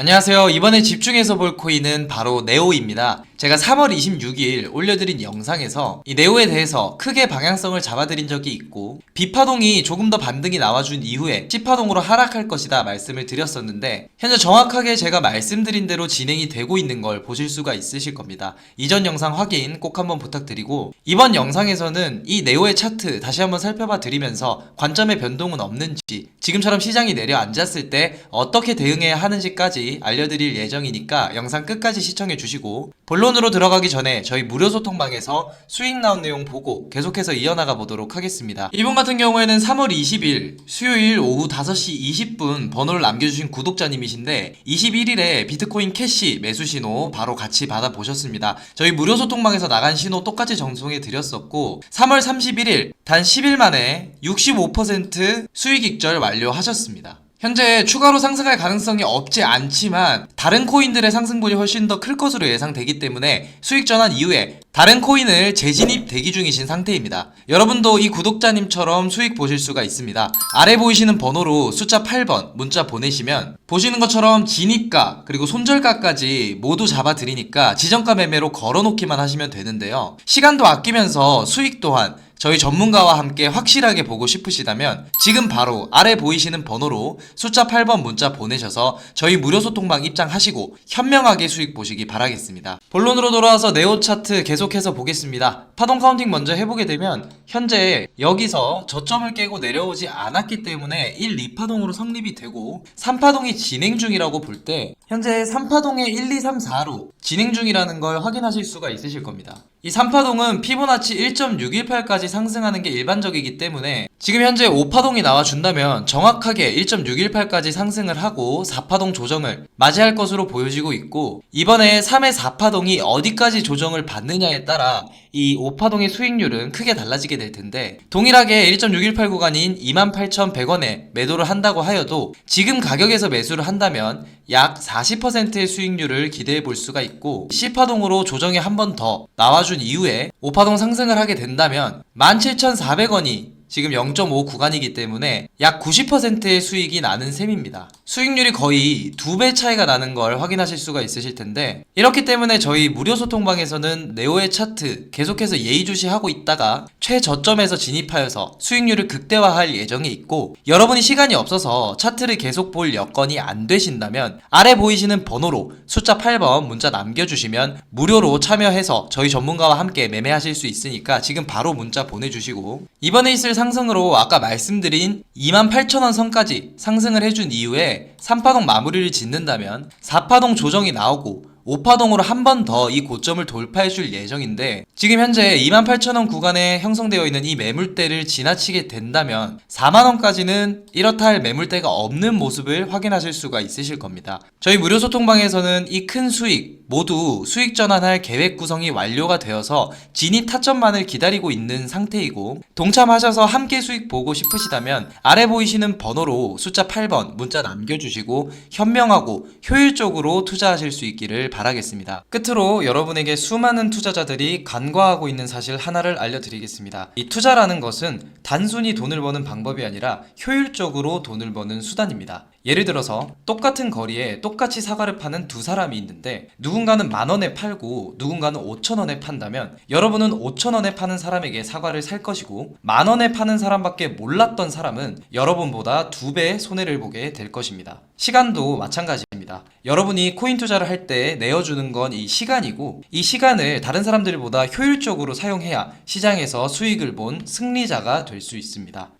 안녕하세요. 이번에 집중해서 볼 코인은 바로 네오입니다. 제가 3월 26일 올려드린 영상에서 이 네오에 대해서 크게 방향성을 잡아드린 적이 있고 B파동이 조금 더 반등이 나와준 이후에 C파동으로 하락할 것이다 말씀을 드렸었는데 현재 정확하게 제가 말씀드린 대로 진행이 되고 있는 걸 보실 수가 있으실 겁니다. 이전 영상 확인 꼭 한번 부탁드리고 이번 영상에서는 이 네오의 차트 다시 한번 살펴봐 드리면서 관점의 변동은 없는지 지금처럼 시장이 내려앉았을 때 어떻게 대응해야 하는지까지 알려드릴 예정이니까 영상 끝까지 시청해 주시고 본론 으로 들어가기 전에 저희 무료 소통방에서 수익 나온 내용 보고 계속해서 이어나가 보도록 하겠습니다. 이분 같은 경우에는 3월 20일 수요일 오후 5시 20분 번호를 남겨주신 구독자님이신데 21일에 비트코인 캐시 매수 신호 바로 같이 받아보셨습니다. 저희 무료 소통방에서 나간 신호 똑같이 정송해 드렸었고 3월 31일 단 10일 만에 65% 수익 익절 완료하셨습니다. 현재 추가로 상승할 가능성이 없지 않지만 다른 코인들의 상승분이 훨씬 더 클 것으로 예상되기 때문에 수익 전환 이후에 다른 코인을 재진입 대기 중이신 상태입니다. 여러분도 이 구독자님처럼 수익 보실 수가 있습니다. 아래 보이시는 번호로 숫자 8번 문자 보내시면 보시는 것처럼 진입가 그리고 손절가까지 모두 잡아드리니까 지정가 매매로 걸어놓기만 하시면 되는데요. 시간도 아끼면서 수익 또한 저희 전문가와 함께 확실하게 보고 싶으시다면 지금 바로 아래 보이시는 번호로 숫자 8번 문자 보내셔서 저희 무료 소통방 입장하시고 현명하게 수익 보시기 바라겠습니다. 본론으로 돌아와서 네오 차트 계속해서 보겠습니다. 파동 카운팅 먼저 해보게 되면 현재 여기서 저점을 깨고 내려오지 않았기 때문에 1, 2파동으로 성립이 되고 3파동이 진행 중이라고 볼 때 현재 3파동의 1, 2, 3, 4로 진행 중이라는 걸 확인하실 수가 있으실 겁니다. 이 3파동은 피보나치 1.618까지 상승하는 게 일반적이기 때문에 지금 현재 5파동이 나와준다면 정확하게 1.618까지 상승을 하고 4파동 조정을 맞이할 것으로 보여지고 있고 이번에 3의 4파동이 어디까지 조정을 받느냐에 따라 이 5파동의 수익률은 크게 달라지게 될 텐데 동일하게 1.618 구간인 28,100원에 매도를 한다고 하여도 지금 가격에서 매수를 한다면 약 40%의 수익률을 기대해 볼 수가 있고 C파동으로 조정이 한 번 더 나와준 이후에 5파동 상승을 하게 된다면 17,400원이 지금 0.5 구간이기 때문에 약 90%의 수익이 나는 셈입니다. 수익률이 거의 두 배 차이가 나는 걸 확인하실 수가 있으실 텐데 이렇기 때문에 저희 무료 소통방에서는 네오의 차트 계속해서 예의주시하고 있다가 최저점에서 진입하여서 수익률을 극대화할 예정이 있고 여러분이 시간이 없어서 차트를 계속 볼 여건이 안 되신다면 아래 보이시는 번호로 숫자 8번 문자 남겨주시면 무료로 참여해서 저희 전문가와 함께 매매하실 수 있으니까 지금 바로 문자 보내주시고 이번에 있을 상승으로 아까 말씀드린 28,000원 선까지 상승을 해준 이후에 3파동 마무리를 짓는다면 4파동 조정이 나오고 5파동으로 한 번 더 이 고점을 돌파해 줄 예정인데 지금 현재 28,000원 구간에 형성되어 있는 이 매물대를 지나치게 된다면 4만원까지는 이렇다 할 매물대가 없는 모습을 확인하실 수가 있으실 겁니다. 저희 무료 소통방에서는 이 큰 수익 모두 수익 전환할 계획 구성이 완료가 되어서 진입 타점만을 기다리고 있는 상태이고 동참하셔서 함께 수익 보고 싶으시다면 아래 보이시는 번호로 숫자 8번 문자 남겨주시고 현명하고 효율적으로 투자하실 수 있기를 바라겠습니다. 끝으로 여러분에게 수많은 투자자들이 간과하고 있는 사실 하나를 알려드리겠습니다. 이 투자라는 것은 단순히 돈을 버는 방법이 아니라 효율적으로 돈을 버는 수단입니다. 예를 들어서 똑같은 거리에 똑같이 사과를 파는 두 사람이 있는데 누군가는 만 원에 팔고 누군가는 5천 원에 판다면 여러분은 5천 원에 파는 사람에게 사과를 살 것이고 만 원에 파는 사람밖에 몰랐던 사람은 여러분보다 두 배의 손해를 보게 될 것입니다. 시간도 마찬가지입니다. 여러분이 코인 투자를 할 때 내어주는 건 이 시간이고 이 시간을 다른 사람들보다 효율적으로 사용해야 시장에서 수익을 본 승리자가 될 수 있습니다.